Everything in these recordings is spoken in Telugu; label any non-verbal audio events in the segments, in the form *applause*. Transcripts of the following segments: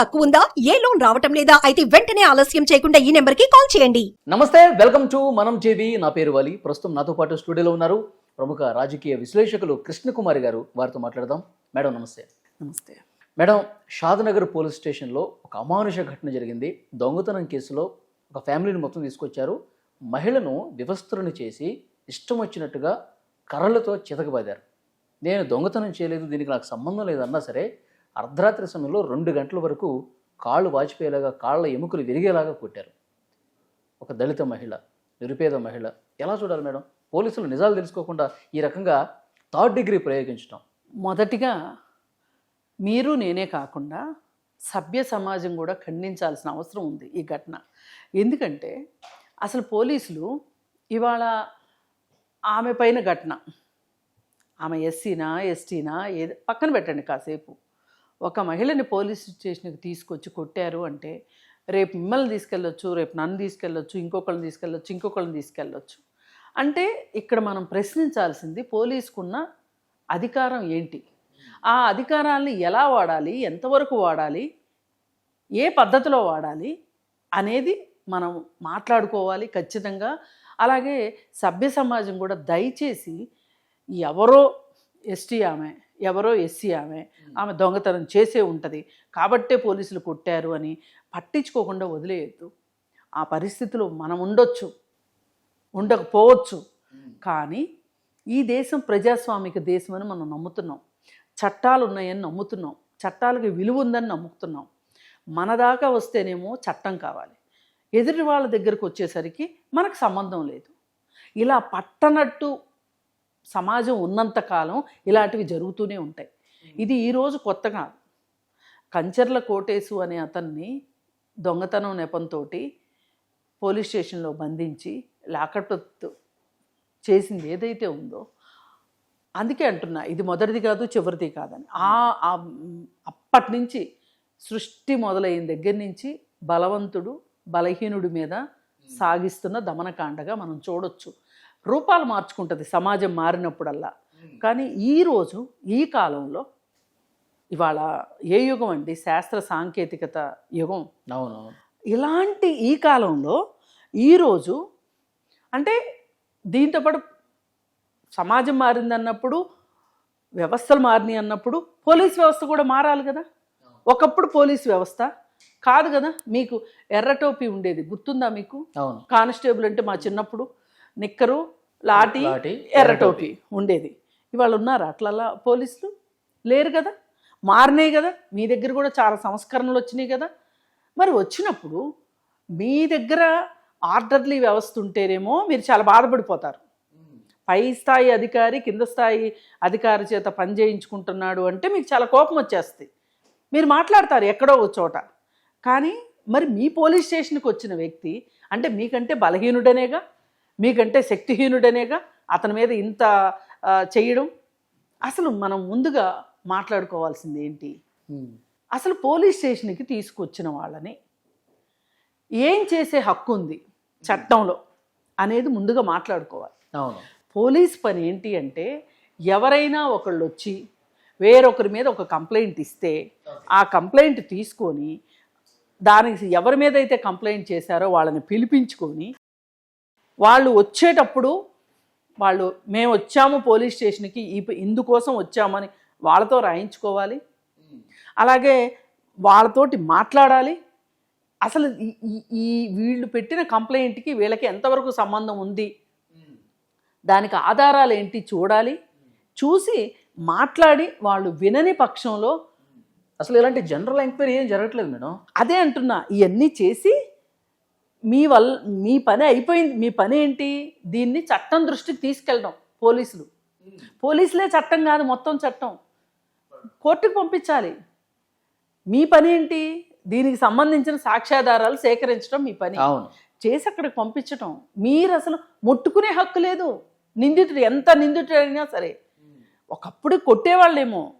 తక్కువ ఉందా ఏ లోన్ రావటం లేదా? అయితే వెంటనే ఆలస్యం చేయకుండా ఈ నెంబర్కి కాల్ చేయండి. నమస్తే వెల్కమ్ టు మనం జేవి నా పేరు వలి ప్రస్తుతం నాతో పాటు స్టూడియోలో ఉన్నారు ప్రముఖ రాజకీయ విశ్లేషకులు కృష్ణకుమారి గారు. వారితో మాట్లాడదాం. మేడం నమస్తే. నమస్తే. మేడం షాద్నగర్ పోలీస్ స్టేషన్లో ఒక అమానుష ఘటన జరిగింది. దొంగతనం కేసులో ఒక ఫ్యామిలీని మొత్తం తీసుకొచ్చారు. మహిళను వివస్త్రను చేసి ఇష్టం వచ్చినట్టుగా కర్రలతో చితకబాదారు. నేను దొంగతనం చేయలేదు దీనికి నాకు సంబంధం లేదన్నా సరే అర్ధరాత్రి సమయంలో రెండు గంటల వరకు కాళ్ళు వాచిపోయేలాగా కాళ్ళ ఎముకలు విరిగేలాగా కొట్టారు. ఒక దళిత మహిళ నిరుపేద మహిళ ఎలా చూడాలి మేడం? పోలీసులు నిజాలు తెలుసుకోకుండా ఈ రకంగా థర్డ్ డిగ్రీ ప్రయోగించడం మొదటిగా మీరు నేనే కాకుండా సభ్య సమాజం కూడా ఖండించాల్సిన అవసరం ఉంది ఈ ఘటన. ఎందుకంటే అసలు పోలీసులు ఇవాళ ఆమె పైన ఘటన. ఆమె ఎస్సీనా ఎస్టీనా ఏది పక్కన పెట్టండి కాసేపు. ఒక మహిళని పోలీస్ స్టేషన్కి తీసుకొచ్చి కొట్టారు అంటే రేపు మిమ్మల్ని తీసుకెళ్ళొచ్చు రేపు నన్ను తీసుకెళ్ళొచ్చు ఇంకొకళ్ళని తీసుకెళ్ళొచ్చు ఇంకొకళ్ళని తీసుకెళ్ళొచ్చు. అంటే ఇక్కడ మనం ప్రశ్నించాల్సింది పోలీసుకున్న అధికారం ఏంటి? ఆ అధికారాన్ని ఎలా వాడాలి? ఎంతవరకు వాడాలి? ఏ పద్ధతిలో వాడాలి? అనేది మనం మాట్లాడుకోవాలి ఖచ్చితంగా. అలాగే సభ్య సమాజం కూడా దయచేసి ఎవరో ఎస్టీ ఆమె ఎవరో ఎస్సీ ఆమె. ఆమె దొంగతనం చేసే ఉంటుంది. కాబట్టే పోలీసులు కొట్టారు అని పట్టించుకోకుండా వదిలేయద్దు. ఆ పరిస్థితిలో మనం ఉండొచ్చు. ఉండకపోవచ్చు. కానీ ఈ దేశం ప్రజాస్వామిక దేశం అని మనం నమ్ముతున్నాం. చట్టాలు ఉన్నాయని నమ్ముతున్నాం. చట్టాలకి విలువ ఉందని నమ్ముతున్నాం. మన దాకా వస్తేనేమో చట్టం కావాలి. ఎదుటి వాళ్ళ దగ్గరకు వచ్చేసరికి మనకు సంబంధం లేదు. ఇలా పట్టనట్టు సమాజం ఉన్నంతకాలం ఇలాంటివి జరుగుతూనే ఉంటాయి. ఇది ఈరోజు కొత్త కాదు. కంచర్ల కోటేశు అనే అతన్ని దొంగతనం నెపంతో పోలీస్ స్టేషన్లో బంధించి లాకప్ చేసింది ఏదైతే ఉందో అందుకే అంటున్నా ఇది మొదటిది కాదు చివరిది కాదని. ఆ అప్పటి నుంచి సృష్టి మొదలైన దగ్గర నుంచి బలవంతుడు బలహీనుడి మీద సాగిస్తున్న దమనకాండగా మనం చూడొచ్చు. రూపాలు మార్చుకుంటుంది సమాజం మారినప్పుడల్లా. కానీ ఈరోజు ఈ కాలంలో ఇవాళ ఏ యుగం అండి? శాస్త్ర సాంకేతికత యుగం. అవునవును. ఇలాంటి ఈ కాలంలో ఈరోజు అంటే దీంతోపాటు సమాజం మారింది అన్నప్పుడు వ్యవస్థలు మారినాయి అన్నప్పుడు పోలీస్ వ్యవస్థ కూడా మారాలి కదా? ఒకప్పుడు పోలీస్ వ్యవస్థ కాదు కదా? మీకు ఎర్రటోపి ఉండేది. గుర్తుందా మీకు? అవును. కానిస్టేబుల్ అంటే మా చిన్నప్పుడు నిక్కరు లాఠీ, ఎర్రటోపి ఉండేది. ఇవాళ ఉన్నారా అట్లా పోలీసులు? లేరు కదా? మారినాయి కదా? మీ దగ్గర కూడా చాలా సంస్కరణలు వచ్చినాయి కదా? మరి వచ్చినప్పుడు మీ దగ్గర ఆర్డర్లీ వ్యవస్థ ఉంటేనేమో మీరు చాలా బాధపడిపోతారు. పై స్థాయి అధికారి కింద స్థాయి అధికారి చేత పని చేయించుకుంటున్నాడు అంటే మీకు చాలా కోపం వచ్చేస్తుంది. మీరు మాట్లాడతారు ఎక్కడో ఒక చోట. కానీ మరి మీ పోలీస్ స్టేషన్కి వచ్చిన వ్యక్తి అంటే మీకంటే బలహీనుడనేగా మీకంటే శక్తిహీనుడనేగా అతని మీద ఇంత చేయడం అసలు మనం ముందుగా మాట్లాడుకోవాల్సింది ఏంటి. అసలు పోలీస్ స్టేషన్కి తీసుకొచ్చిన వాళ్ళని ఏం చేసే హక్కు ఉంది చట్టంలో అనేది ముందుగా మాట్లాడుకోవాలి. అవును. పోలీస్ పని ఏంటి అంటే ఎవరైనా ఒకళ్ళు వచ్చి వేరొకరి మీద ఒక కంప్లైంట్ ఇస్తే ఆ కంప్లైంట్ తీసుకొని దానికి ఎవరి మీద అయితే కంప్లైంట్ చేశారో వాళ్ళని పిలిపించుకొని వాళ్ళు వచ్చేటప్పుడు వాళ్ళు మేము వచ్చాము పోలీస్ స్టేషన్కి ఈ ఇందుకోసం వచ్చామని వాళ్ళతో రాయించుకోవాలి. అలాగే వాళ్ళతోటి మాట్లాడాలి. అసలు ఈ- ఈ వీళ్ళు పెట్టిన కంప్లైంట్కి వీళ్ళకి ఎంతవరకు సంబంధం ఉంది? దానికి ఆధారాలు ఏంటి చూడాలి. చూసి మాట్లాడి వాళ్ళు వినని పక్షంలో అసలు ఇలాంటి జనరల్ ఎంక్వైరీ ఏం జరగట్లేదు మేడం. అదే అంటున్నా ఇవన్నీ చేసి మీ వల్ల మీ పని అయిపోయింది. మీ పని ఏంటి? దీన్ని చట్టం దృష్టికి తీసుకెళ్ళడం పోలీసులు. పోలీసులే చట్టం కాదు మొత్తం చట్టం. కోర్టుకు పంపించాలి. మీ పని ఏంటి? దీనికి సంబంధించిన సాక్ష్యాధారాలు సేకరించడం మీ పని. అవును. చేసి అక్కడికి పంపించటం. మీరు అసలు ముట్టుకునే హక్కు లేదు. నిందితుడు ఎంత నిందితుడు అయినా సరే. ఒకప్పుడు కొట్టేవాళ్ళేమో.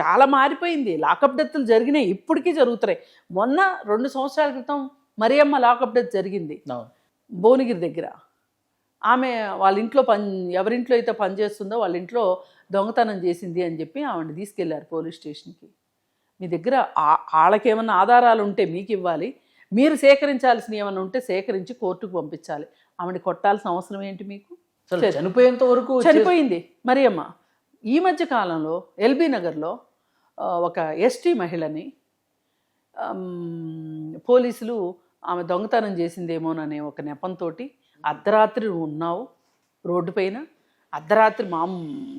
చాలా మారిపోయింది. లాకప్ డెత్లు జరిగినాయి. ఇప్పటికీ జరుగుతున్నాయి. మొన్న రెండు సంవత్సరాల క్రితం మరియమ్మ లాకప్ డెత్ జరిగింది. భువనగిరి దగ్గర. ఆమె వాళ్ళ ఇంట్లో పని ఎవరింట్లో అయితే పనిచేస్తుందో వాళ్ళ ఇంట్లో దొంగతనం చేసింది అని చెప్పి ఆవిడని తీసుకెళ్ళారు పోలీస్ స్టేషన్కి. మీ దగ్గర ఆ- వాళ్ళకి ఏమన్నా ఆధారాలు ఉంటే మీకు ఇవ్వాలి. మీరు సేకరించాల్సిన ఏమైనా ఉంటే సేకరించి కోర్టుకు పంపించాలి. ఆమెని కొట్టాల్సిన అవసరం ఏంటి మీకు? చనిపోయేంత వరకు చనిపోయింది మరి అమ్మ ఈ మధ్య కాలంలో ఎల్బీ నగర్లో ఒక ఎస్టీ మహిళని పోలీసులు ఆమె దొంగతనం చేసిందేమోననే ఒక నెపంతో అర్ధరాత్రి ఉన్నావు రోడ్డు పైన. అర్ధరాత్రి మా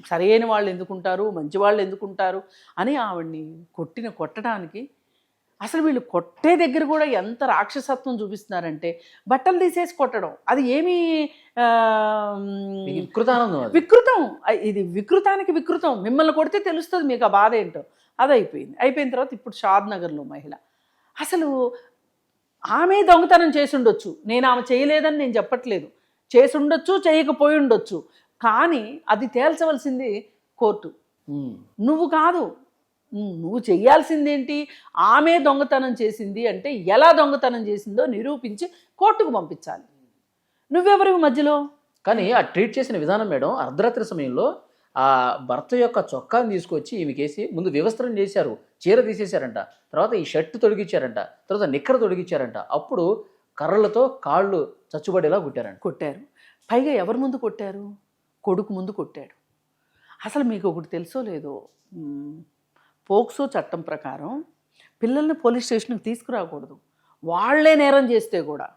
సరైన వాళ్ళు ఎందుకుంటారు? మంచి వాళ్ళు ఎందుకుంటారు? అని ఆవిడ్ని కొట్టిన కొట్టడానికి అసలు వీళ్ళు కొట్టే దగ్గర కూడా ఎంత రాక్షసత్వం చూపిస్తున్నారంటే బట్టలు తీసేసి కొట్టడం. అది ఏమీ వికృతానందం వికృతం. ఇది వికృతానికి వికృతం. మిమ్మల్ని కొడితే తెలుస్తుంది మీకు ఆ బాధ ఏంటో. అది అయిపోయింది. అయిపోయిన తర్వాత ఇప్పుడు షాద్ నగర్లో మహిళ. అసలు ఆమె దొంగతనం చేసి ఉండొచ్చు నేను ఆమె చేయలేదని నేను చెప్పట్లేదు. చేసి ఉండొచ్చు చేయకపోయి ఉండొచ్చు కానీ అది తేల్చవలసింది కోర్టు. నువ్వు కాదు. నువ్వు చెయ్యాల్సిందేంటి? ఆమె దొంగతనం చేసింది అంటే ఎలా దొంగతనం చేసిందో నిరూపించి కోర్టుకు పంపించాలి. నువ్వెవరివి మధ్యలో? కానీ ఆ ట్రీట్ చేసిన విధానం మేడం అర్ధరాత్రి సమయంలో ఆ భర్త యొక్క చొక్కాను తీసుకొచ్చి ఈమెకేసి ముందు వివస్త్రం చేశారు. చీర తీసేశారంట. తర్వాత ఈ షర్ట్ తొడిగిచ్చారంట. తర్వాత నిక్కర తొడిగిచ్చారంట. అప్పుడు కర్రలతో కాళ్ళు చచ్చుబడేలా కుట్టారంట. కొట్టారు. పైగా ఎవరి ముందు కొట్టారు? కొడుకు ముందు కొట్టాడు. అసలు మీకు ఒకటి తెలుసో లేదో? పోక్సో చట్టం ప్రకారం పిల్లల్ని పోలీస్ స్టేషన్కి తీసుకురాకూడదు. వాళ్ళే నేరం చేస్తే కూడా.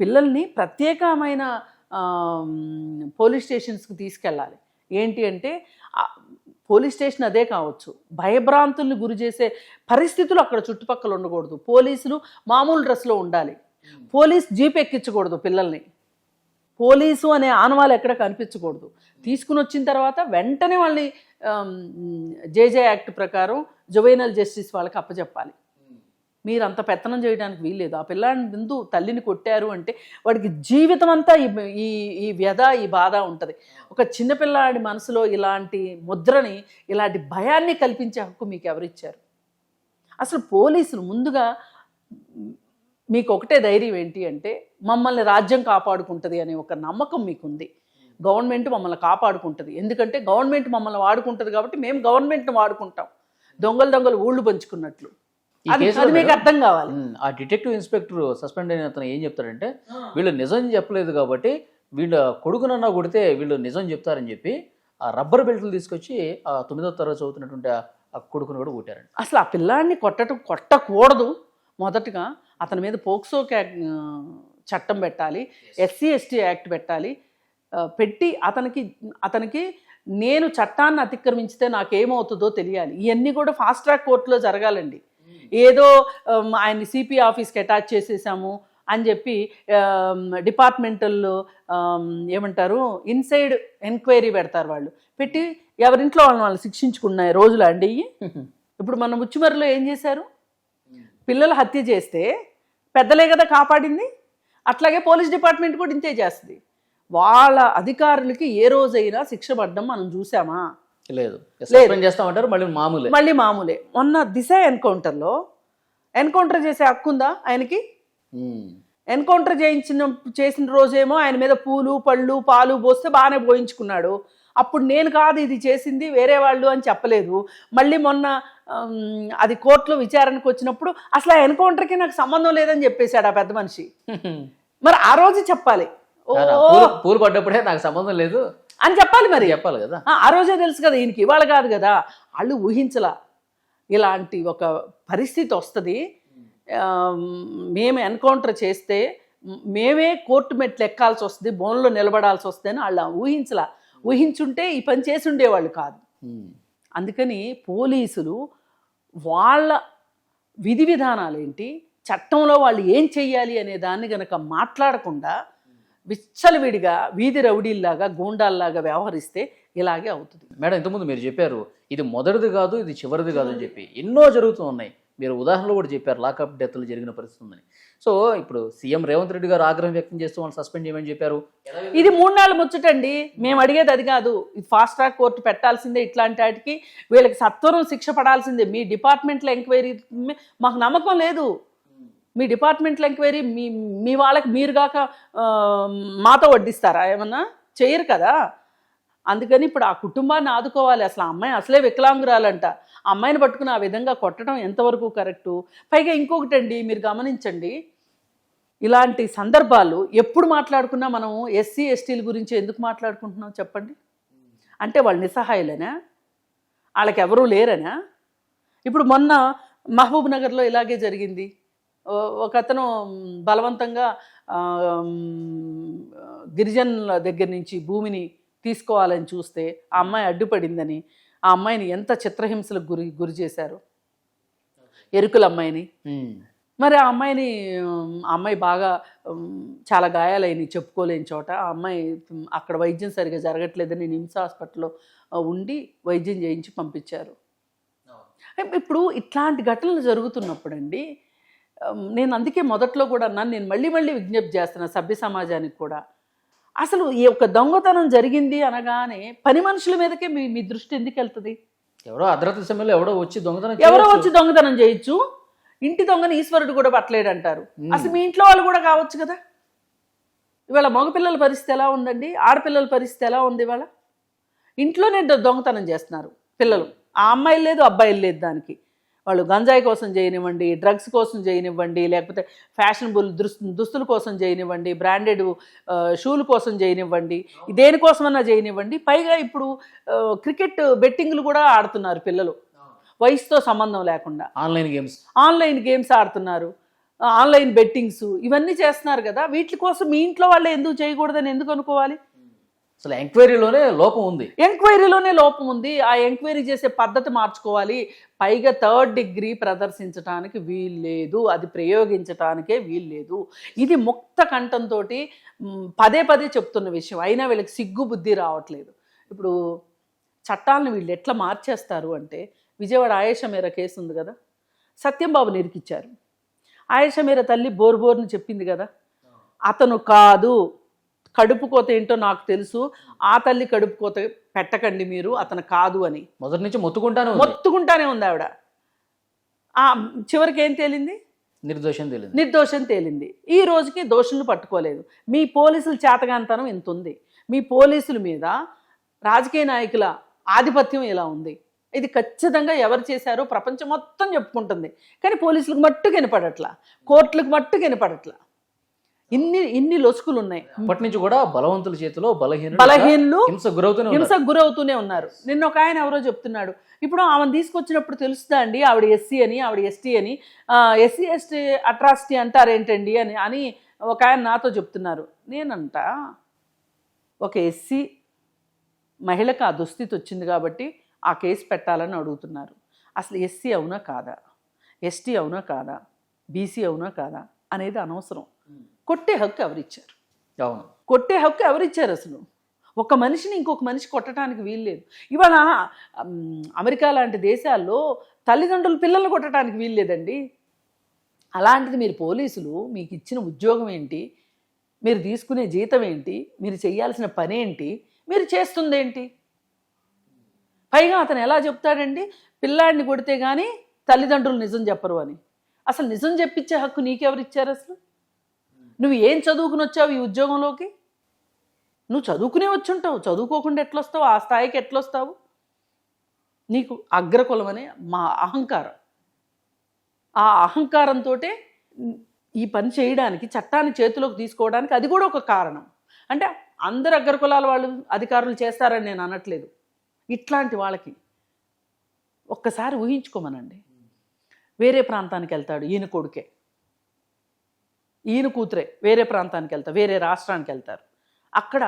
పిల్లల్ని ప్రత్యేకమైన పోలీస్ స్టేషన్స్కి తీసుకెళ్ళాలి. ఏంటి అంటే పోలీస్ స్టేషన్ అదే కావచ్చు. భయభ్రాంతుల్ని గురి చేసే పరిస్థితులు అక్కడ చుట్టుపక్కల ఉండకూడదు. పోలీసులు మామూలు డ్రెస్లో ఉండాలి. పోలీస్ జీప్ ఎక్కించకూడదు పిల్లల్ని. పోలీసు అనే ఆనవాలు ఎక్కడ కనిపించకూడదు. తీసుకుని వచ్చిన తర్వాత వెంటనే వాళ్ళని జేజే యాక్ట్ ప్రకారం జువైనల్ జస్టిస్ వాళ్ళకి అప్పచెప్పాలి మీరు అంత పెత్తనం చేయడానికి వీల్లేదు. ఆ పిల్లాడిని ముందు తల్లిని కొట్టారు అంటే వాడికి జీవితం అంతా ఈ ఈ వ్యధ ఈ బాధ ఉంటుంది. ఒక చిన్నపిల్లాడి మనసులో ఇలాంటి ముద్రని ఇలాంటి భయాన్ని కల్పించే హక్కు మీకు ఎవరిచ్చారు అసలు పోలీసులు ముందుగా మీకు ఒకటే ధైర్యం ఏంటి అంటే మమ్మల్ని రాజ్యం కాపాడుకుంటుంది అనే ఒక నమ్మకం మీకుంది. గవర్నమెంట్ మమ్మల్ని కాపాడుకుంటుంది. ఎందుకంటే గవర్నమెంట్ మమ్మల్ని వాడుకుంటుంది కాబట్టి మేము గవర్నమెంట్ని వాడుకుంటాం. దొంగలు దొంగలు ఊళ్ళు పంచుకున్నట్లు. అది కేసులో అది మీకు అర్థం కావాలి. ఆ డిటెక్టివ్ ఇన్స్పెక్టర్ సస్పెండ్ అయిన అతను ఏం చెప్తాడంటే వీళ్ళు నిజం చెప్పలేదు కాబట్టి వీళ్ళ కొడుకునన్నా కొడితే వీళ్ళు నిజం చెప్తారని చెప్పి ఆ రబ్బర్ బెల్ట్లు తీసుకొచ్చి ఆ తొమ్మిదో తరగతి చదువుతున్నటువంటి ఆ- కొడుకును కూడా కొట్టారంట. అసలు ఆ పిల్లాడిని కొట్టడం కొట్టకూడదు. మొదటగా అతని మీద పోక్సో చట్టం పెట్టాలి ఎస్సీ ఎస్టీ యాక్ట్ పెట్టాలి. పెట్టి అతనికి అతనికి నేను చట్టాన్ని అతిక్రమించితే నాకేమవుతుందో తెలియాలి. ఇవన్నీ కూడా ఫాస్ట్ ట్రాక్ కోర్టులో జరగాలండి. ఏదో ఆమ్, ఆయన్ని సిపి ఆఫీస్కి అటాచ్ చేసేసాము అని చెప్పి డిపార్ట్మెంటల్ ఏమంటారు ఇన్సైడ్ ఎంక్వైరీ పెడతారు వాళ్ళు. పెట్టి ఎవరింట్లో వాళ్ళని వాళ్ళు శిక్షించుకున్నాయి రోజులు అండి? *laughs* ఇప్పుడు మన ముచ్చుమరిలో ఏం చేశారు? పిల్లలు హత్య చేస్తే పెద్దలే కదా కాపాడింది? అట్లాగే పోలీస్ డిపార్ట్మెంట్ కూడా ఇంతే చేస్తుంది. వాళ్ళ అధికారులకి ఏ రోజైనా శిక్ష పడ్డం మనం చూసామా? లేదు. సస్పెండ్ చేస్తామంటారు మళ్ళీ మామూలే. మళ్ళీ మామూలే. మొన్న దిశ ఎన్కౌంటర్లో ఎన్కౌంటర్ చేసే హక్కు ఉందా ఆయనకి. ఎన్కౌంటర్ చేయించిన చేసిన రోజేమో ఆయన మీద పూలు పళ్ళు పాలు పోస్తే బాగానే పోయించుకున్నాడు. అప్పుడు నేను కాదు ఇది చేసింది వేరే వాళ్ళు అని చెప్పలేదు. మళ్ళీ మొన్న అది కోర్టులో విచారణకు వచ్చినప్పుడు అసలు ఆ ఎన్కౌంటర్కి నాకు సంబంధం లేదని చెప్పేశాడు ఆ పెద్ద మనిషి. *laughs* మరి ఆ రోజు చెప్పాలి. పూలు పడ్డప్పుడే నాకు సంబంధం లేదు. అని చెప్పాలి మరి. చెప్పాలి కదా. ఆ, రోజే తెలుసు కదా ఈయనకి. ఇవాళ కాదు కదా. వాళ్ళు ఊహించలా. ఇలాంటి ఒక పరిస్థితి వస్తుంది. మేము ఎన్కౌంటర్ చేస్తే మేమే కోర్టు మెట్లు ఎక్కాల్సి వస్తుంది బోన్లో నిలబడాల్సి వస్తుంది అని వాళ్ళు ఊహించలా. ఊహించుంటే ఈ పని చేసి ఉండేవాళ్ళు కాదు. అందుకని పోలీసులు వాళ్ళ విధి విధానాలు ఏంటి చట్టంలో వాళ్ళు ఏం చెయ్యాలి అనే దాన్ని గనక మాట్లాడకుండా విచ్చలవిడిగా వీధి రౌడీల్లాగా గూండాల్లాగా వ్యవహరిస్తే ఇలాగే అవుతుంది. మేడం ఇంతకుముందు మీరు చెప్పారు ఇది మొదటిది కాదు ఇది చివరిది కాదు అని చెప్పి. ఎన్నో జరుగుతూ ఉన్నాయి. మీరు ఉదాహరణలు కూడా చెప్పారు లాకప్ డెత్లు జరిగిన పరిస్థితి ఉందని సో ఇప్పుడు సీఎం రేవంత్ రెడ్డి గారు ఆగ్రహం వ్యక్తం చేస్తూ వాళ్ళు సస్పెండ్ చేయమని చెప్పారు. ఇది మూడు నాళ్ళు ముచ్చటండి. మేము అడిగేది అది కాదు. ఇది ఫాస్ట్ ట్రాక్ కోర్టు పెట్టాల్సిందే ఇట్లాంటి వాటికి. వీళ్ళకి సత్వరం శిక్ష పడాల్సిందే. మీ డిపార్ట్మెంట్లో ఎంక్వైరీ మాకు నమ్మకం లేదు. మీ డిపార్ట్మెంట్లో ఎంక్వైరీ మీ మీ వాళ్ళకి మీరు కాక మాతో వడ్డిస్తారా? ఏమన్నా? చేయరు కదా? అందుకని ఇప్పుడు ఆ కుటుంబాన్ని ఆదుకోవాలి. అసలు ఆ అమ్మాయి అసలే వికలాంగురాలంట. ఆ అమ్మాయిని పట్టుకుని ఆ విధంగా కొట్టడం ఎంతవరకు కరెక్టు? పైగా ఇంకొకటి అండి మీరు గమనించండి. ఇలాంటి సందర్భాలు ఎప్పుడు మాట్లాడుకున్నా మనం ఎస్సీ ఎస్టీల గురించి ఎందుకు మాట్లాడుకుంటున్నాం చెప్పండి? అంటే వాళ్ళు నిస్సహాయులేనా? వాళ్ళకి ఎవరూ లేరనా? ఇప్పుడు మొన్న మహబూబ్ నగర్లో ఇలాగే జరిగింది. ఒక అతను బలవంతంగా గిరిజనుల దగ్గర నుంచి భూమిని తీసుకోవాలని చూస్తే ఆ అమ్మాయి అడ్డుపడిందని ఆ అమ్మాయిని ఎంత చిత్రహింసలకు గురి గురి చేశారు? ఎరుకుల అమ్మాయిని. మరి ఆ అమ్మాయిని అమ్మాయి బాగా చాలా గాయాలైనవి చెప్పుకోలేని చోట. ఆ అమ్మాయి అక్కడ వైద్యం సరిగా జరగట్లేదని నిమ్స్ హాస్పిటల్లో ఉండి వైద్యం చేయించి పంపించారు. ఇప్పుడు ఇట్లాంటి ఘటనలు జరుగుతున్నప్పుడు అండి నేను అందుకే మొదట్లో కూడా అన్నాను నేను మళ్ళీ మళ్ళీ విజ్ఞప్తి చేస్తున్నా సభ్య సమాజానికి కూడా. అసలు ఈ యొక్క దొంగతనం జరిగింది అనగానే పని మనుషుల మీదకే మీ మీ దృష్టి ఎందుకు వెళ్తుంది? ఎవరో అర్ధరాత్రి సమయంలో ఎవడో వచ్చి దొంగతనం ఎవరో. వచ్చి దొంగతనం చేయొచ్చు. ఇంటి దొంగని ఈశ్వరుడు కూడా పట్టలేడు అంటారు. అసలు మీ ఇంట్లో వాళ్ళు కూడా కావచ్చు కదా? ఇవాళ మగపిల్లల పరిస్థితి ఎలా ఉందండి? ఆడపిల్లల పరిస్థితి ఎలా ఉంది ఇవాళ? ఇంట్లోనే దొంగతనం చేస్తున్నారు పిల్లలు. ఆ అమ్మాయిలు లేదు అబ్బాయిలు లేదు దానికి. వాళ్ళు గంజాయి కోసం చేయనివ్వండి డ్రగ్స్ కోసం చేయనివ్వండి లేకపోతే ఫ్యాషనబుల్ దుస్ దుస్తుల కోసం చేయనివ్వండి బ్రాండెడ్ షూల కోసం చేయనివ్వండి దేనికోసమన్నా చేయనివ్వండి పైగా ఇప్పుడు క్రికెట్ బెట్టింగ్లు కూడా ఆడుతున్నారు పిల్లలు. వయసుతో సంబంధం లేకుండా. ఆన్లైన్ గేమ్స్ ఆన్లైన్ గేమ్స్ ఆడుతున్నారు. ఆన్లైన్ బెట్టింగ్స్ ఇవన్నీ చేస్తున్నారు కదా. వీటి కోసం మీ ఇంట్లో వాళ్ళే ఎందుకు చేయకూడదని ఎందుకు అనుకోవాలి? అసలు ఎంక్వైరీలోనే లోపం ఉంది. ఎంక్వైరీలోనే లోపం ఉంది. ఆ ఎంక్వైరీ చేసే పద్ధతి మార్చుకోవాలి. పైగా థర్డ్ డిగ్రీ ప్రదర్శించడానికి వీల్లేదు అది ప్రయోగించటానికే వీల్లేదు. ఇది ముక్త కంఠంతో పదే పదే చెప్తున్న విషయం. అయినా వీళ్ళకి సిగ్గు బుద్ధి రావట్లేదు. ఇప్పుడు చట్టాలను వీళ్ళు ఎట్లా మార్చేస్తారు అంటే విజయవాడ ఆయేష మేర కేసు ఉంది కదా సత్యంబాబు నిరికిచ్చారు. ఆయేష మేర తల్లి బోర్బోర్ని చెప్పింది కదా అతను కాదు కడుపు కోత ఏంటో నాకు తెలుసు. ఆ తల్లి కడుపు కోత పెట్టకండి మీరు అతను కాదు అని. మొదటి నుంచి మొత్తుకుంటానే మొత్తుకుంటానే ఉంది ఆవిడ. ఆ చివరికి ఏం తేలింది? నిర్దోషం తెలియదు నిర్దోషం తేలింది. ఈ రోజుకి దోషులను పట్టుకోలేదు. మీ పోలీసుల చేతగాంతనం ఇంత ఉంది. మీ పోలీసుల మీద రాజకీయ నాయకుల ఆధిపత్యం ఇలా ఉంది. ఇది ఖచ్చితంగా ఎవరు చేశారో ప్రపంచం మొత్తం చెప్పుకుంటుంది. కానీ పోలీసులకు మట్టు కనపడట్లా కోర్టులకు మట్టు కనపడట్లా ఇన్ని ఇన్ని లొసుకులు ఉన్నాయి. అప్పటి నుంచి కూడా బలవంతుల చేతిలో బలహీన బలహీనులు హింస గురవుతూనే ఉన్నారు. హింసకు గురవుతూనే ఉన్నారు. నిన్న ఒక ఆయన ఎవరో చెప్తున్నాడు. ఇప్పుడు ఆమెను తీసుకొచ్చినప్పుడు తెలుస్తుందా అండి? ఆవిడ ఎస్సీ అని ఆవిడ ఎస్టీ అని. ఎస్సీ ఎస్టీ అట్రాసిటీ అంటారేంటండి అని అని ఒక ఆయన నాతో చెప్తున్నారు. నేనంట ఒక ఎస్సీ మహిళకు ఆ దుస్థితి వచ్చింది కాబట్టి ఆ కేసు పెట్టాలని అడుగుతున్నారు. అసలు ఎస్సీ అవునా కాదా? ఎస్టీ అవునా కాదా? బీసీ అవునా కాదా? అనేది అనవసరం. కొట్టే హక్కు ఎవరిచ్చారు? అవును. కొట్టే హక్కు ఎవరిచ్చారు అసలు? ఒక మనిషిని ఇంకొక మనిషి కొట్టడానికి వీల్లేదు ఇవాళ అమెరికా లాంటి దేశాల్లో తల్లిదండ్రులు పిల్లల్ని కొట్టడానికి వీల్లేదండి అలాంటిది మీరు పోలీసులు మీకు ఇచ్చిన ఉద్యోగం ఏంటి? మీరు తీసుకునే జీతం ఏంటి? మీరు చేయాల్సిన పని ఏంటి? మీరు చేస్తుంది ఏంటి పైగా అతను ఎలా చెప్తాడండి? పిల్లాడిని కొడితే కానీ తల్లిదండ్రులు నిజం చెప్పరు అని. అసలు నిజం చెప్పించే హక్కు నీకెవరు ఇచ్చారు అసలు? నువ్వు ఏం చదువుకుని వచ్చావు ఈ ఉద్యోగంలోకి? నువ్వు చదువుకునే వచ్చుంటావు. చదువుకోకుండా ఎట్లొస్తావు? ఆ స్థాయికి ఎట్లొస్తావు? నీకు అగ్రకులం అనే మా అహంకారం. ఆ అహంకారంతో ఈ పని చేయడానికి చట్టాన్ని చేతిలోకి తీసుకోవడానికి అది కూడా ఒక కారణం. అంటే అందరు అగ్రకులాల వాళ్ళు అధికారులు చేస్తారని నేను అనట్లేదు. ఇట్లాంటి వాళ్ళకి ఒక్కసారి ఊహించుకోమనండి. వేరే ప్రాంతానికి వెళ్తాడు ఈయన కొడుకే. ఈయన కూతురే వేరే ప్రాంతానికి వెళ్తారు వేరే రాష్ట్రానికి వెళ్తారు. అక్కడ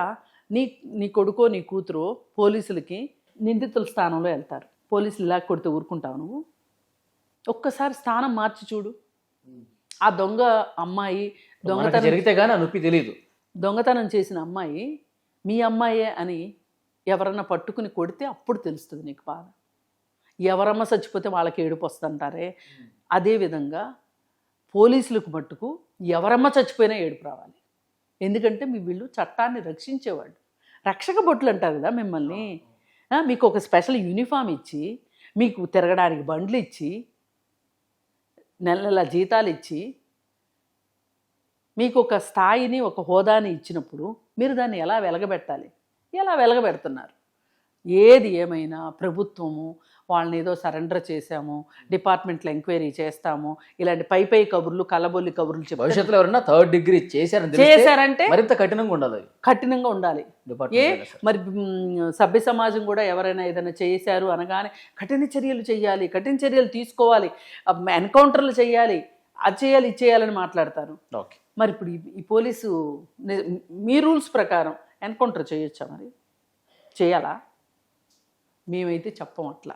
నీ నీ కొడుకో నీ కూతురు పోలీసులకి నిందితుల స్థానంలో వెళ్తారు. పోలీసులు ఇలా కొడితే ఊరుకుంటావు నువ్వు? ఒక్కసారి స్థానం మార్చి చూడు. ఆ దొంగ అమ్మాయి దొంగతనం జరిగితే ఆ నొప్పి తెలియదు దొంగతనం చేసిన అమ్మాయి మీ అమ్మాయే అని ఎవరన్నా పట్టుకుని కొడితే అప్పుడు తెలుస్తుంది నీకు బాధ. ఎవరమ్మ చచ్చిపోతే వాళ్ళకి ఏడుపు వస్తుంటారే? అదేవిధంగా పోలీసులకు మట్టుకు ఎవరమ్మ చచ్చిపోయినా ఏడుపు రావాలి. ఎందుకంటే మీ వీళ్ళు చట్టాన్ని రక్షించేవాళ్ళు. రక్షక బొట్లు అంటారు కదా మిమ్మల్ని. మీకు ఒక స్పెషల్ యూనిఫామ్ ఇచ్చి మీకు తిరగడానికి బండ్లు ఇచ్చి నెల నెల జీతాలు ఇచ్చి మీకు ఒక స్థాయిని ఒక హోదాని ఇచ్చినప్పుడు మీరు దాన్ని ఎలా వెలగబెట్టాలి? ఎలా వెలగబెడుతున్నారు? ఏది ఏమైనా ప్రభుత్వము వాళ్ళని ఏదో సరెండర్ చేశాము డిపార్ట్మెంట్లో ఎంక్వైరీ చేస్తాము ఇలాంటి పై పై కబుర్లు కలబొల్లి కబుర్లు భవిష్యత్తులో ఎవరైనా థర్డ్ డిగ్రీ చేశారని తెలిస్తే చేశారంటే మరింత కఠినంగా ఉండాలి కఠినంగా ఉండాలి. ఏ మరి సభ్య సమాజం కూడా ఎవరైనా ఏదైనా చేశారు అనగానే కఠిన చర్యలు చేయాలి కఠిన చర్యలు తీసుకోవాలి ఎన్కౌంటర్లు చేయాలి అది చేయాలి ఇది చేయాలని మాట్లాడతారు. ఓకే. మరి ఇప్పుడు ఈ- పోలీసు మీ రూల్స్ ప్రకారం ఎన్కౌంటర్ చేయొచ్చా మరి? చేయాలా? మేమైతే చెప్పం అట్లా.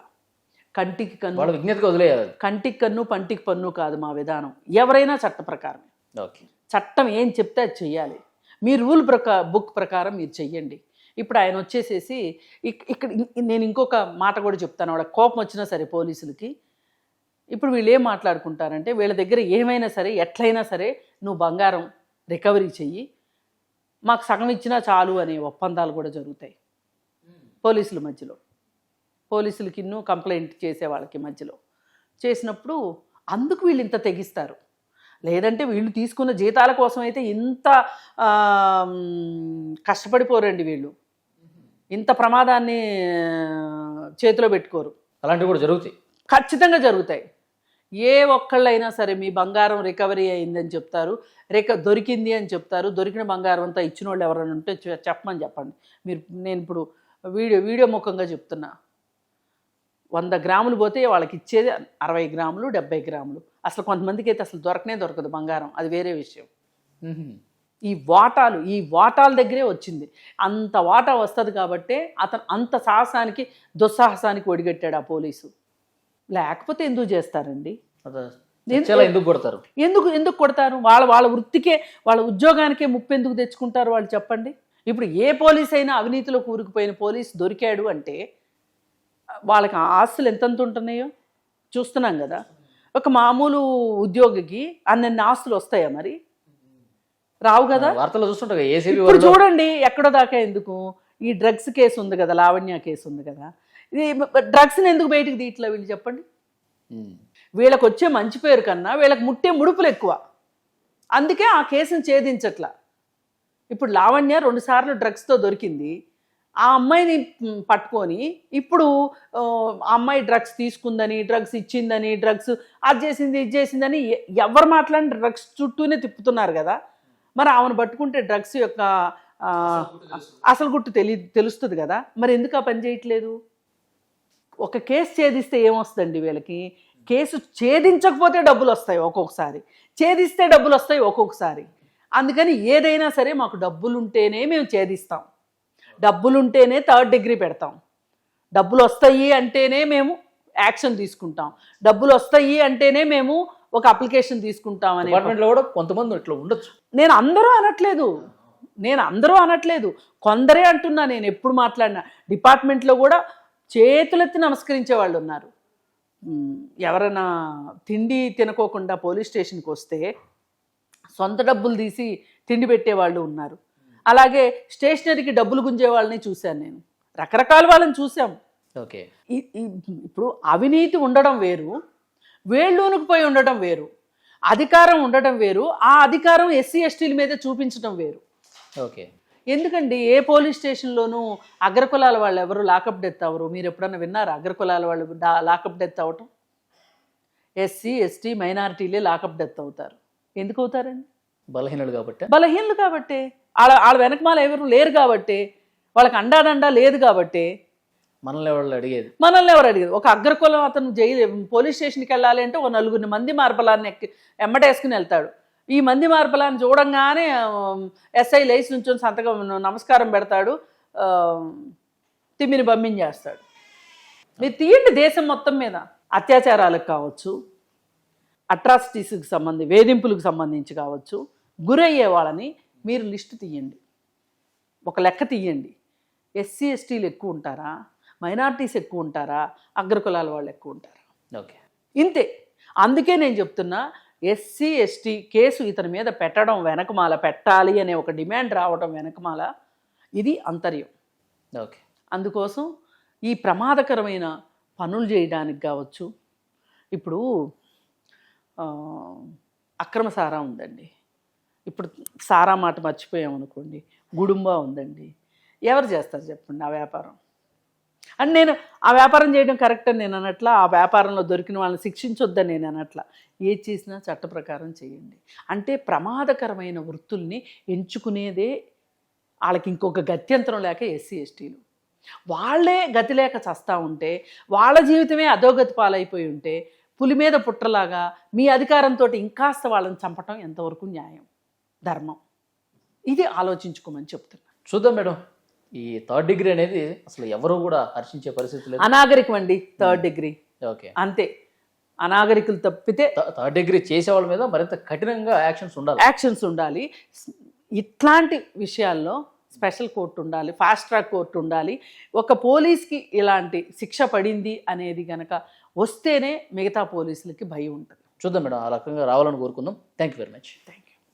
కంటికి కన్ను. వాళ్ళ విజ్ఞతగా వదిలేయాలి అది. కంటికి కన్ను పంటికి పన్ను కాదు మా విధానం. ఎవరైనా చట్ట ప్రకారం ఓకే. చట్టం ఏం చెప్తే అది చెయ్యాలి. మీ రూల్ ప్రకా బుక్ ప్రకారం మీరు చెయ్యండి. ఇప్పుడు ఆయన వచ్చేసేసి ఇక్- ఇక్కడ నేను ఇంకొక మాట కూడా చెప్తాను. వాడ కోపం వచ్చినా సరే పోలీసులకి. ఇప్పుడు వీళ్ళు ఏం మాట్లాడుకుంటారంటే వీళ్ళ దగ్గర ఏమైనా సరే ఎట్లయినా సరే నువ్వు బంగారం రికవరీ చెయ్యి. మాకు సగం ఇచ్చినా చాలు అనే ఒప్పందాలు కూడా జరుగుతాయి. పోలీసుల మధ్యలో. పోలీసులకి ఇన్నూ కంప్లైంట్ చేసే వాళ్ళకి మధ్యలో. చేసినప్పుడు అందుకు వీళ్ళు ఇంత తెగిస్తారు. లేదంటే వీళ్ళు తీసుకున్న జీతాల కోసం అయితే ఇంత కష్టపడిపోరండి వీళ్ళు. ఇంత ప్రమాదాన్ని చేతిలో పెట్టుకోరు. అలాంటివి కూడా జరుగుతాయి. ఖచ్చితంగా జరుగుతాయి. ఏ ఒక్కళ్ళైనా సరే మీ బంగారం రికవరీ అయిందని చెప్తారు రిక దొరికింది అని చెప్తారు దొరికిన బంగారం అంతా ఇచ్చిన వాళ్ళు ఎవరైనా ఉంటే చెప్పమని చెప్పండి. మీరు నేను ఇప్పుడు వీడియో వీడియో ముఖంగా చెప్తున్నా. వంద గ్రాములు పోతే వాళ్ళకి ఇచ్చేది అరవై గ్రాములు డెబ్బై గ్రాములు. అసలు కొంతమందికి అయితే అసలు దొరకనే దొరకదు బంగారం. అది వేరే విషయం. ఈ వాటాలు ఈ వాటాల దగ్గరే వచ్చింది. అంత వాటా వస్తుంది కాబట్టే అతను అంత సాహసానికి దుస్సాహసానికి ఒడిగట్టాడు ఆ పోలీసు. లేకపోతే ఎందుకు చేస్తారండి? ఎందుకు కొడతారు? ఎందుకు ఎందుకు కొడతారు? వాళ్ళ వాళ్ళ వృత్తికే వాళ్ళ ఉద్యోగానికే ముప్పు ఎందుకు తెచ్చుకుంటారు వాళ్ళు చెప్పండి? ఇప్పుడు ఏ పోలీస్ అయినా అవినీతిలో కూరుకుపోయిన పోలీస్ దొరికాడు అంటే వాళ్ళకి ఆస్తులు ఎంతెంత ఉంటున్నాయో చూస్తున్నాం కదా. ఒక మామూలు ఉద్యోగికి అన్నన్ని ఆస్తులు వస్తాయా మరి? రావు కదా? వార్తలు చూస్తుంటా ఇప్పుడు చూడండి ఎక్కడో దాకా ఎందుకు? ఈ డ్రగ్స్ కేసు ఉంది కదా లావణ్య కేసు ఉంది కదా. ఇది డ్రగ్స్ని ఎందుకు బయటికి తీయట్లే వీళ్ళు చెప్పండి? వీళ్ళకి వచ్చే మంచి పేరు కన్నా వీళ్ళకి ముట్టే ముడుపులు ఎక్కువ. అందుకే ఆ కేసును ఛేదించట్ల. ఇప్పుడు లావణ్య రెండుసార్లు డ్రగ్స్తో దొరికింది. ఆ అమ్మాయిని పట్టుకొని ఇప్పుడు ఆ, అమ్మాయి డ్రగ్స్ తీసుకుందని డ్రగ్స్ ఇచ్చిందని డ్రగ్స్ అది చేసింది ఇది చేసిందని ఎ- ఎవరు మాట్లాడిన డ్రగ్స్ చుట్టూనే తిప్పుతున్నారు కదా. మరి ఆమెను పట్టుకుంటే డ్రగ్స్ యొక్క అసలు గుట్టు తెలి తెలుస్తుంది కదా. మరి ఎందుకు ఆ పని చేయట్లేదు? ఒక కేసు ఛేదిస్తే ఏమొస్తుందండి వీళ్ళకి? కేసు ఛేదించకపోతే డబ్బులు వస్తాయి ఒక్కొక్కసారి. ఛేదిస్తే డబ్బులు వస్తాయి ఒక్కొక్కసారి. అందుకని ఏదైనా సరే మాకు డబ్బులు ఉంటేనే మేము ఛేదిస్తాం. డబ్బులు ఉంటేనే థర్డ్ డిగ్రీ పెడతాం. డబ్బులు వస్తాయి అంటేనే మేము యాక్షన్ తీసుకుంటాం. డబ్బులు వస్తాయి అంటేనే మేము ఒక అప్లికేషన్ తీసుకుంటాం అనే డిపార్ట్మెంట్లో కూడా కొంతమంది ఇట్లా ఉండొచ్చు. నేను అందరూ అనట్లేదు. నేను అందరూ అనట్లేదు. కొందరే అంటున్నా నేను ఎప్పుడు మాట్లాడినా. డిపార్ట్మెంట్లో కూడా చేతులెత్తి నమస్కరించే వాళ్ళు ఉన్నారు. ఎవరైనా తిండి తినకోకుండా పోలీస్ స్టేషన్కి వస్తే సొంత డబ్బులు తీసి తిండి పెట్టే వాళ్ళు ఉన్నారు. అలాగే స్టేషనరీకి డబ్బులు గుంజే వాళ్ళని చూశాను నేను. రకరకాల వాళ్ళని చూసాం ఓకే. ఇప్పుడు అవినీతి ఉండడం వేరు వేళ్ళూనుకుపోయి ఉండటం వేరు అధికారం ఉండటం వేరు ఆ అధికారం ఎస్సీ ఎస్టీల మీద చూపించడం వేరు. ఓకే. ఎందుకండి? ఏ పోలీస్ స్టేషన్లోనూ అగ్రకులాల వాళ్ళు ఎవరు లాకప్ డెత్ అవ్వరు? మీరు ఎప్పుడన్నా విన్నారా అగ్రకులాల వాళ్ళు లాకప్ డెత్ అవ్వటం? ఎస్సీ ఎస్టీ మైనారిటీలే లాకప్ డెత్ అవుతారు. ఎందుకు అవుతారండి? బలహీనుడు కాబట్టి? బలహీనలు కాబట్టే. వాళ్ళ వాళ్ళ వెనకమాల ఎవరు లేరు కాబట్టే వాళ్ళకి అండాదండా లేదు కాబట్టే మనల్ని ఎవరు అడిగేది? మనల్ని ఎవరు అడిగారు ఒక అగ్రకులం అతను జైలు పోలీస్ స్టేషన్కి వెళ్ళాలి అంటే ఒక నలుగురిని మంది మార్బలాన్ని ఎక్కి ఎమ్మటేసుకుని వెళ్తాడు. ఈ మంది మార్బలాన్ని చూడంగానే ఎస్ఐ లేచి నుంచొని సంతకం నమస్కారం పెడతాడు తిమ్మిని పంపించేస్తాడు మీరు తీయండి దేశం మొత్తం మీద. అత్యాచారాలకు కావచ్చు అట్రాసిటీస్కి సంబంధించి వేధింపులకు సంబంధించి కావచ్చు గురయ్యే వాళ్ళని మీరు లిస్టు తీయండి. ఒక లెక్క తీయండి. ఎస్సీ ఎస్టీలు ఎక్కువ ఉంటారా? మైనార్టీస్ ఎక్కువ ఉంటారా? అగ్రకులాల వాళ్ళు ఎక్కువ ఉంటారా? ఓకే. ఇంతే. అందుకే నేను చెప్తున్నా ఎస్సీ ఎస్టీ కేసు ఇతని మీద పెట్టడం వెనకమాల పెట్టాలి అనే ఒక డిమాండ్ రావడం వెనకమాల ఇది అంతర్యం. ఓకే. అందుకోసం ఈ ప్రమాదకరమైన పనులు చేయడానికి కావచ్చు. ఇప్పుడు అక్రమ సారా ఉందండి. ఇప్పుడు సారా మాట మర్చిపోయాం అనుకోండి గుడుంబా ఉందండి. ఎవరు చేస్తారు చెప్పండి ఆ వ్యాపారం? అని నేను ఆ వ్యాపారం చేయడం కరెక్ట్ అని నేను అనట్లా ఆ వ్యాపారంలో దొరికిన వాళ్ళని శిక్షించొద్దని నేను అనట్లా. ఏ చేసినా చట్ట ప్రకారం చేయండి. అంటే ప్రమాదకరమైన వృత్తుల్ని ఎంచుకునేదే వాళ్ళకి ఇంకొక గత్యంతరం లేక ఎస్సీ ఎస్టీలు. వాళ్ళే గతి లేక చస్తా ఉంటే వాళ్ళ జీవితమే అధోగతి పాలైపోయి ఉంటే పులి మీద పుట్టలాగా మీ అధికారంతో ఇంకాస్త వాళ్ళని చంపటం ఎంతవరకు న్యాయం? ధర్మం. ఇది ఆలోచించుకోమని చెప్తున్నా. చూద్దాం మేడం. ఈ థర్డ్ డిగ్రీ అనేది అసలు ఎవరు కూడా హర్షించే పరిస్థితి లేదు. అనాగరికం అండి థర్డ్ డిగ్రీ. ఓకే. అంతే. అనాగరికులు తప్పితే థర్డ్ డిగ్రీ చేసే వాళ్ళ మీద మరింత కఠినంగా యాక్షన్స్ ఉండాలి. యాక్షన్స్ ఉండాలి. ఇట్లాంటి విషయాల్లో స్పెషల్ కోర్టు ఉండాలి ఫాస్ట్ ట్రాక్ కోర్టు ఉండాలి. ఒక పోలీస్కి ఇలాంటి శిక్ష పడింది అనేది గనక వస్తేనే మిగతా పోలీసులకి భయం ఉంటుంది. చూద్దాం మేడం. ఆ రకంగా రావాలని కోరుకుందాం. Thank you very much thank you